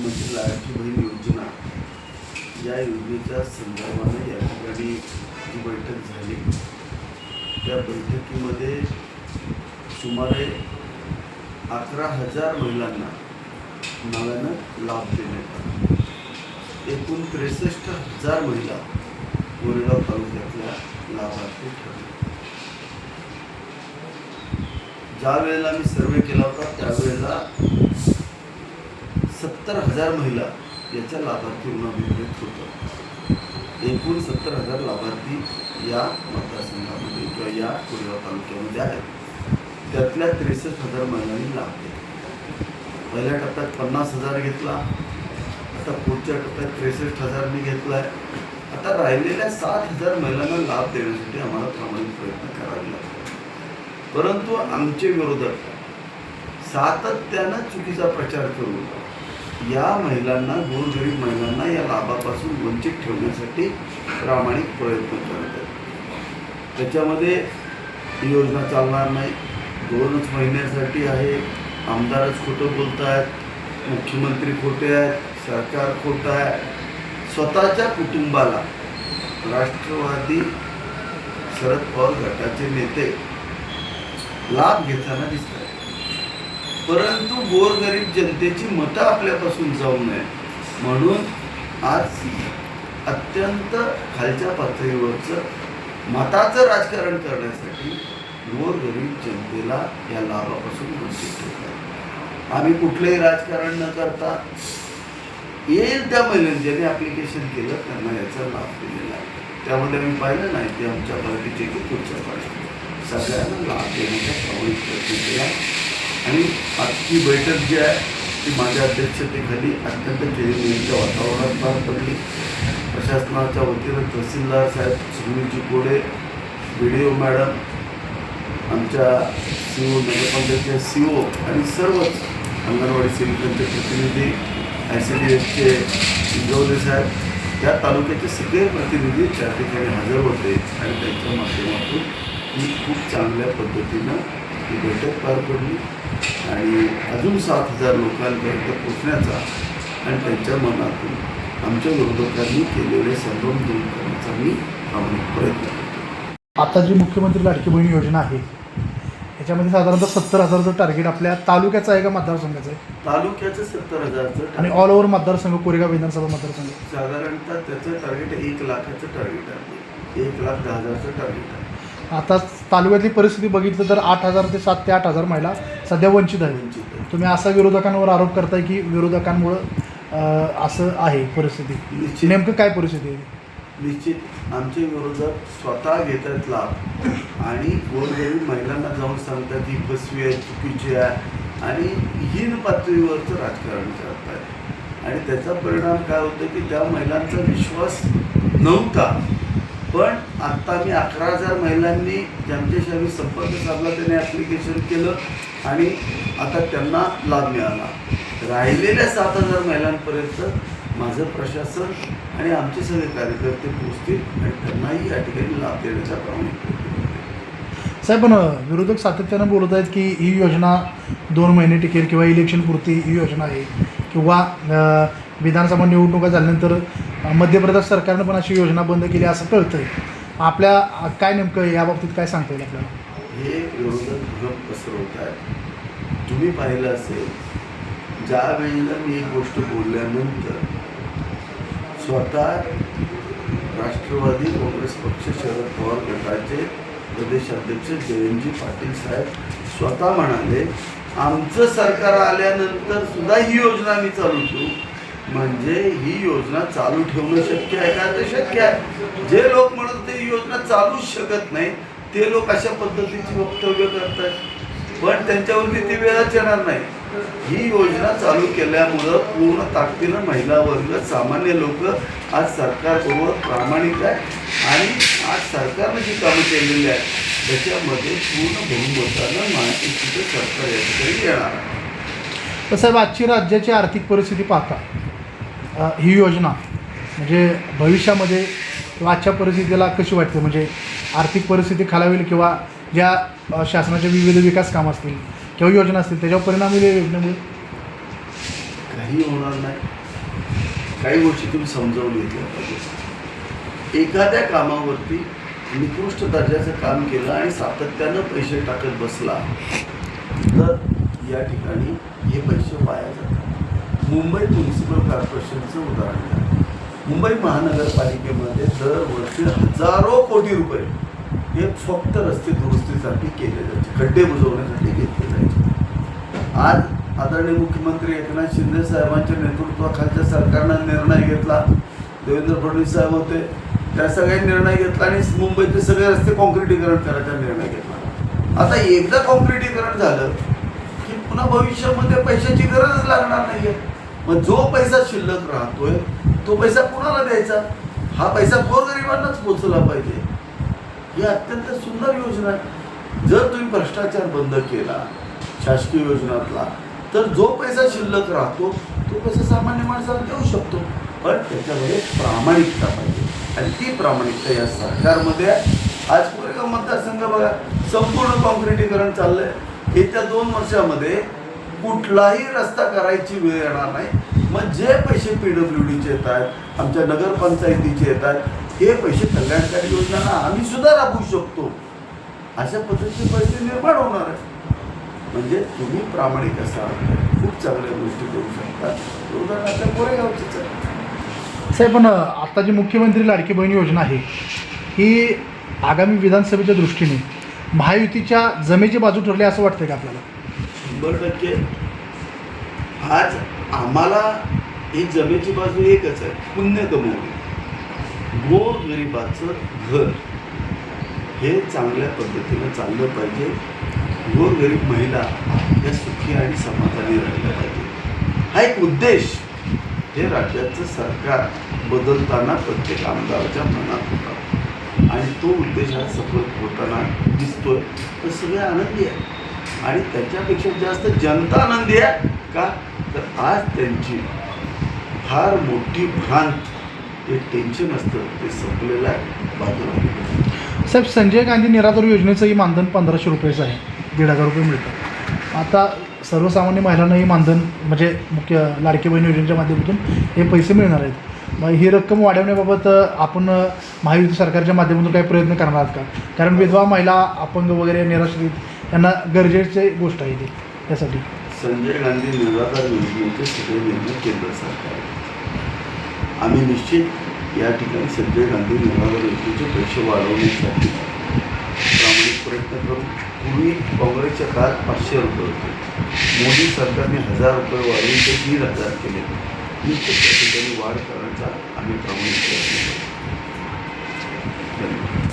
मुख्यमंत्री लाडकी बहीण योजना या योजनेच्या संदर्भाने या ठिकाणी जी बैठक झाली त्या बैठकीमध्ये सुमारे अकरा हजार महिलांना नव्यानं लाभ देण्यात आला. एकूण त्रेसष्ट हजार महिला कोरेगाव तालुक्यातल्या लाभार्थी ठरल्या. ज्या वेळेला मी सर्वे केला होता त्यावेळेला सत्तर हजार महिला याच्या लाभार्थींना अभिप्रेत होतं. एकूण सत्तर हजार लाभार्थी या मतदारसंघामध्ये किंवा या कोरेगाव तालुक्यामध्ये आहेत. त्यातल्या त्रेसष्ट हजार महिलांनी लाभ घेतला. पहिल्या टप्प्यात पन्नास हजार घेतला. आता पुढच्या टप्प्यात त्रेसष्ट हजारनी घेतला आहे आता राहिलेल्या सात हजार महिलांना लाभ देण्यासाठी आम्हाला प्रामाणिक प्रयत्न करावे लागतात. परंतु आमचे विरोधक सातत्यानं चुकीचा प्रचार करून या महिलांना गोरगरीब महिलांना या लाभापासून वंचित ठेवण्यासाठी प्रामाणिक प्रयत्न करत आहेत. त्याच्यामध्ये ही योजना चालणार नाही. दोनच महिन्यासाठी आहे. आमदारच खोटं बोलत आहेत मुख्यमंत्री खोटे आहेत सरकार खोटं आहे. स्वतःच्या कुटुंबाला राष्ट्रवादी शरद पवार गटाचे नेते लाभ घेताना दिसत आहेत परंतु गोरगरीब जनतेची मतं आपल्यापासून जाऊ नये. म्हणून आज अत्यंत खालच्या पातळीवरचं मताचं राजकारण करण्यासाठी गोरगरीब जनतेला या लाभापासून वंचित ठेवतात. आम्ही कुठलंही राजकारण न करता येईल त्या महिलांनी ज्यांनी ॲप्लिकेशन केलं त्यांना याचा लाभ दिलेला आहे. त्यामध्ये आम्ही पाहिलं नाही ते आमच्या पार्टीचे की पुढच्या पार्टी सगळ्यांना लाभ देण्याचा प्रामाणिक केला आणि आजची बैठक जी आहे ती माझ्या अध्यक्षतेखाली अत्यंत केंद्रीय वातावरणात पार पडली. प्रशासनाच्या वतीनं तहसीलदार साहेब Sunilji Kode B D O madam आमच्या सी ओ नगरपंचायतच्या सी ओ आणि सर्वच अंगणवाडी सेविकांचे प्रतिनिधी आय सी डी एसचे इंजवले साहेब या तालुक्याचे सगळे प्रतिनिधी त्या ठिकाणी हजर होते आणि त्यांच्या माध्यमातून ही खूप चांगल्या पद्धतीनं ही बैठक पार पडली. आणि अजून सात हजार लोकांपर्यंत पोचण्याचा आणि त्यांच्या मनातून आमच्या विरोधकांनी केलेले संभ्रम दूर करण्याचा मी प्रामाणिक प्रयत्न करतो. आता जी मुख्यमंत्री लाडकी बहीण योजना आहे याच्यामध्ये साधारणतः सत्तर हजाराचं टार्गेट आपल्या तालुक्याचं आहे का मतदारसंघाचं आहे? तालुक्याचं सत्तर हजारचं आणि ऑल ओव्हर मतदारसंघ कोरेगाव विधानसभा मतदारसंघ. साधारणतः त्याचं टार्गेट एक लाखाचं टार्गेट आहे. एक लाख दहा हजारचं टार्गेट आहे. आता तालुक्यातली परिस्थिती बघितलं तर आठ हजार ते सात ते आठ हजार महिला सध्या वंचित आहे. तुम्ही असा विरोधकांवर आरोप करताय की विरोधकांमुळं असं आहे परिस्थिती. निश्चित. नेमकं काय परिस्थिती आहे? निश्चित. आमचे विरोधक स्वतः घेतात लाभ आणि गोरगरीब महिलांना जाऊन सांगतात ही फसवी आहे चुकीची आहे. आणि हीन पातळीवरचं राजकारण करत आहे आणि त्याचा परिणाम काय होतो की त्या महिलांचा विश्वास नव्हता. पण आत्ता मी अकरा हजार महिलांनी ज्यांच्याशी आम्ही संपर्क साधला त्याने ॲप्लिकेशन केलं आणि आता त्यांना लाभ मिळाला. राहिलेल्या सात हजार महिलांपर्यंत माझं प्रशासन आणि आमचे सगळे कार्यकर्ते पोहोचतील आणि त्यांनाही या ठिकाणी लाभ देण्याचा प्रामाणिक साहेब पण विरोधक सातत्यानं बोलत आहेत की ही योजना दोन महिने टिकेल किंवा इलेक्शनपुरती ही योजना आहे किंवा विधानसभा निवडणुका झाल्यानंतर मध्य प्रदेश सरकारनं पण अशी योजना बंद केली असं कळतं आहे आपल्या काय नेमकं याबाबतीत काय सांगता येईल आपल्याला? हे विरोधक भ्रम पसरवत आहे. तुम्ही पाहिलं असेल ज्या वेळेला मी एक गोष्ट बोलल्यानंतर स्वतः राष्ट्रवादी काँग्रेस पक्ष शरद पवार गटाचे प्रदेशाध्यक्ष जयंतजी पाटील साहेब स्वतः म्हणाले आमचं सरकार आल्यानंतर सुद्धा ही योजना आम्ही चालू ठेवू. म्हणजे ही योजना चालू ठेवणं शक्य आहे का? ते शक्य आहे. जे लोक म्हणत होते ही योजना चालूच शकत नाही ते लोक अशा पद्धतीची वक्तव्य करतात. पण त्यांच्यावरती ती वेळच येणार नाही. ही योजना चालू केल्यामुळं पूर्ण ताकदीनं महिला वर्ग सामान्य लोक आज सरकारबरोबर प्रामाणिक आहे आणि आज सरकारनं जी कामं केलेली आहेत त्याच्यामध्ये पूर्ण बहुमतानं महायुतीचं सरकार या ठिकाणी येणार आहे. तर साहेब आजची राज्याची आर्थिक परिस्थिती पाहता. ही योजना म्हणजे भविष्यामध्ये किंवा आजच्या परिस्थितीला कशी वाटते? म्हणजे आर्थिक परिस्थिती खालावेल किंवा ज्या शासनाच्या विविध विकास कामं असतील किंवा योजना असतील त्याच्यावर परिणाम होईल योजनेमुळे? काही काही होणार नाही. काही गोष्टी तुम्ही समजावून घेतल्या पाहिजे. एखाद्या कामावरती निकृष्ट दर्जाचं काम केलं आणि सातत्यानं पैसे टाकत बसला तर या ठिकाणी हे पैसे वाया जातात. मुंबई म्युन्सिपल कॉर्पोरेशनचं उदाहरण घ्या मुंबई महानगरपालिकेमध्ये दरवर्षी हजारो कोटी रुपये हे फक्त रस्ते दुरुस्तीसाठी केले जायचे खड्डे बुजवण्यासाठी घेतले जायचे. आज आदरणीय मुख्यमंत्री एकनाथ शिंदे साहेबांच्या नेतृत्वाखालच्या सरकारनं निर्णय घेतला. देवेंद्र फडणवीस साहेब होते. त्या सगळ्या निर्णय घेतला आणि मुंबईचे सगळे रस्ते कॉन्क्रिटीकरण करायचा निर्णय घेतला. आता एकदा कॉन्क्रिटीकरण झालं की पुन्हा भविष्यामध्ये पैशाची गरजच लागणार नाही आहे मग जो पैसा शिल्लक राहतोय तो पैसा कुणाला द्यायचा? हा पैसा गोरगरिबांनाच पोचला पाहिजे. ही अत्यंत सुंदर योजना आहे. जर तुम्ही भ्रष्टाचार बंद केला शासकीय योजनातला तर जो पैसा शिल्लक राहतो तो पैसा सामान्य माणसाला देऊ शकतो. पण त्याच्यामध्ये प्रामाणिकता पाहिजे. आणि ती प्रामाणिकता या सरकारमध्ये आज कोरेगाव मतदारसंघ बघा संपूर्ण कॉन्क्रिटीकरण चाललंय. येत्या दोन वर्षामध्ये कुठलाही रस्ता करायची वेळ येणार नाही. मग जे पैसे पी डब्ल्यू डीचे येत आहेत आमच्या नगरपंचायतीचे येत आहेत हे पैसे कल्याणकारी योजनांना आम्ही सुद्धा राबवू शकतो. अशा पद्धतीचे पैसे निर्माण होणार आहे म्हणजे तुम्ही प्रामाणिक असाल खूप चांगल्या गोष्टी करू शकता. उदाहरणार्थ आपल्या कोरेगावचीच आहे साहेब पण आता जी मुख्यमंत्री लाडकी बहीण योजना आहे ही आगामी विधानसभेच्या दृष्टीने महायुतीच्या जमेची बाजू ठरली असं वाटतंय का आपल्याला? शंभर टक्के. आज आम्हाला ही जमेची बाजू एकच आहे पुण्य कमवणे गोर गरिबाचं घर. हे चांगल्या पद्धतीनं चाललं पाहिजे. गोर गरीब महिला या सुखी आणि समाधानी राहिल्या पाहिजे. हा एक उद्देश. हे राज्याचं सरकार बदलताना प्रत्येक आमदाराच्या मनात होता. आणि तो उद्देश हा सफल होताना दिसतोय. तर सगळे आनंदी आहे आणि त्याच्यापेक्षा जास्त जनता आनंदी आहे. का? तर आज त्यांची फार मोठी भ्रांत ते टेन्शन असतं. ते संपलेलं आहे. बाजूला साहेब संजय गांधी निराधार योजनेचंही मानधन पंधराशे रुपयेचं आहे. दीड हजार रुपये मिळतं. आता सर्वसामान्य महिलांनाही मानधन म्हणजे मुख्य लाडकी बहीण योजनेच्या माध्यमातून हे पैसे मिळणार आहेत. मग ही रक्कम वाढवण्याबाबत आपण महायुती सरकारच्या माध्यमातून काही प्रयत्न करणार आहात का? कारण विधवा महिला अपंग वगैरे निराश्रित यांना गरजेचे गोष्ट आहे ती त्यासाठी. संजय गांधी निराधार योजनेचे सगळे निर्णय केंद्र सरकार आम्ही निश्चित या ठिकाणी संजय गांधी निराधार योजनेचे पैसे वाढवण्यासाठी प्रामाणिक प्रयत्न करू. पूर्वी काँग्रेसच्या काळात पाचशे रुपये होते. मोदी सरकारने हजार रुपये वाढवून ते दीड हजार केले. निश्चित त्या ठिकाणी वाढ करण्याचा आम्ही प्रामाणिक प्रयत्न करू. धन्यवाद.